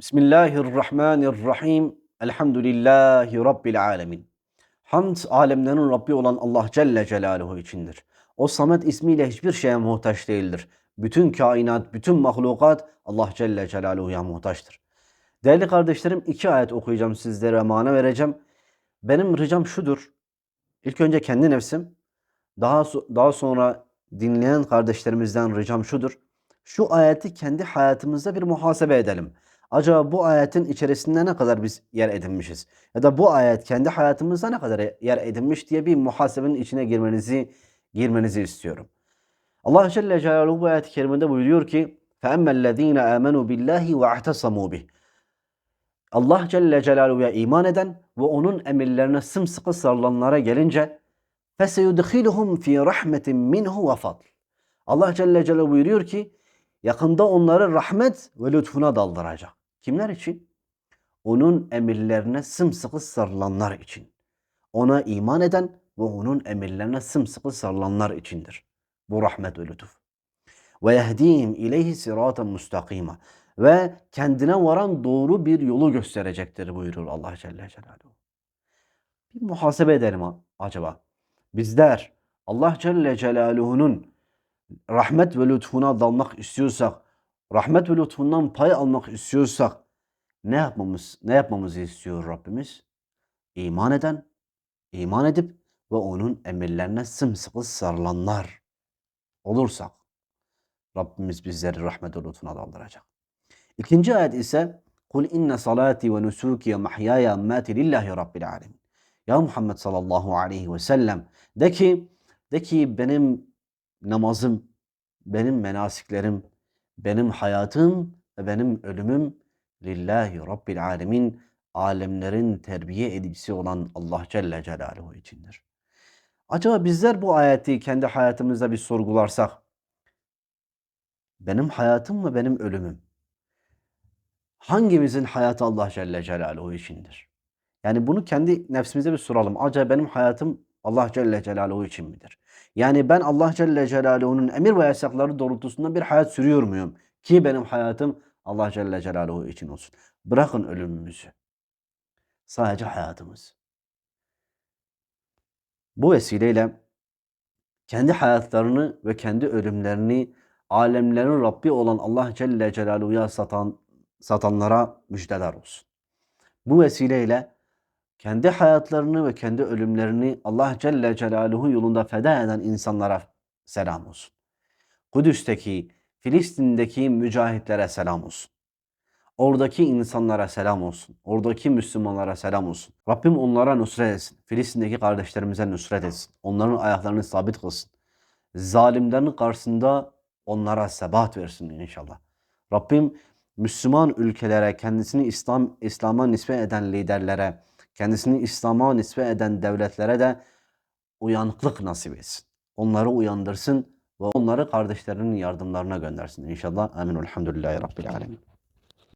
Bismillahirrahmanirrahim. Elhamdülillahi Rabbil alemin. Hamd alemlerin Rabbi olan Allah Celle Celaluhu içindir. O Samet ismiyle hiçbir şeye muhtaç değildir. Bütün kainat, bütün mahlukat Allah Celle Celaluhu'ya muhtaçtır. Değerli kardeşlerim iki ayet okuyacağım sizlere mana vereceğim. Benim ricam şudur. İlk önce kendi nefsim, daha, daha sonra dinleyen kardeşlerimizden ricam şudur. Şu ayeti kendi hayatımızda bir muhasebe edelim. Acaba bu ayetin içerisinde ne kadar biz yer edinmişiz? Ya da bu ayet kendi hayatımızda ne kadar yer edinmiş diye bir muhasebenin içine girmenizi girmenizi istiyorum. Allah Celle Celaluhu bu ayet-i kerimede buyuruyor ki فَاَمَّا الَّذ۪ينَ آمَنُوا بِاللّٰهِ وَاَعْتَصَمُوا بِهِ Allah Celle Celaluhu'ya iman eden ve onun emirlerine sımsıkı sarılanlara gelince فَسَيُدْخِلُهُمْ ف۪ي رَحْمَةٍ مِّنْهُ وَفَضْلٍ Allah Celle Celaluhu buyuruyor ki yakında onları rahmet ve lütfuna daldıracak. Kimler için? Onun emirlerine sımsıkı sarılanlar için. Ona iman eden ve onun emirlerine sımsıkı sarılanlar içindir. Bu rahmet ve lütuf. Ve yehdihim ileyhi siraten mustakima. Ve kendine varan doğru bir yolu gösterecektir buyurur Allah Celle Celaluhu. Bir muhasebe edelim acaba. Bizler Allah Celle Celaluhu'nun rahmet ve lütfuna dalmak istiyorsak, rahmet ve lütfundan pay almak istiyorsak ne yapmamız ne yapmamızı istiyor Rabbimiz? İman eden, iman edip ve onun emirlerine sımsıkı sarılanlar olursak Rabbimiz bizleri rahmet ve lütfuna daldıracak. İkinci ayet ise Kul inne salati ve nusuki ve mahyaya mati lillahi rabbil alemin. Ya Muhammed sallallahu aleyhi ve sellem de ki de ki benim namazım, benim menasiklerim, benim hayatım ve benim ölümüm lillahi rabbil alemin alemlerin terbiye edicisi olan Allah Celle Celaluhu içindir. Acaba bizler bu ayeti kendi hayatımızda bir sorgularsak benim hayatım ve benim ölümüm hangimizin hayatı Allah Celle Celaluhu içindir? Yani bunu kendi nefsimize bir soralım. Acaba benim hayatım Allah Celle Celaluhu için midir? Yani ben Allah Celle Celaluhu'nun emir ve yasakları doğrultusunda bir hayat sürüyor muyum? Ki benim hayatım Allah Celle Celaluhu için olsun. Bırakın ölümümüzü. Sadece hayatımız. Bu vesileyle kendi hayatlarını ve kendi ölümlerini alemlerin Rabbi olan Allah Celle Celaluhu'ya satan, satanlara müjdeler olsun. Bu vesileyle kendi hayatlarını ve kendi ölümlerini Allah Celle Celaluhu yolunda feda eden insanlara selam olsun. Kudüs'teki, Filistin'deki mücahitlere selam olsun. Oradaki insanlara selam olsun. Oradaki Müslümanlara selam olsun. Rabbim onlara nusret etsin. Filistin'deki kardeşlerimize nusret etsin. Onların ayaklarını sabit kılsın. Zalimlerin karşısında onlara sebat versin inşallah. Rabbim Müslüman ülkelere, kendisini İslam İslam'a nispet eden liderlere, kendisini İslam'a nispet eden devletlere de uyanıklık nasip etsin. Onları uyandırsın ve onları kardeşlerinin yardımlarına göndersin inşallah. Amin. Elhamdülillahi Rabbil Alemin.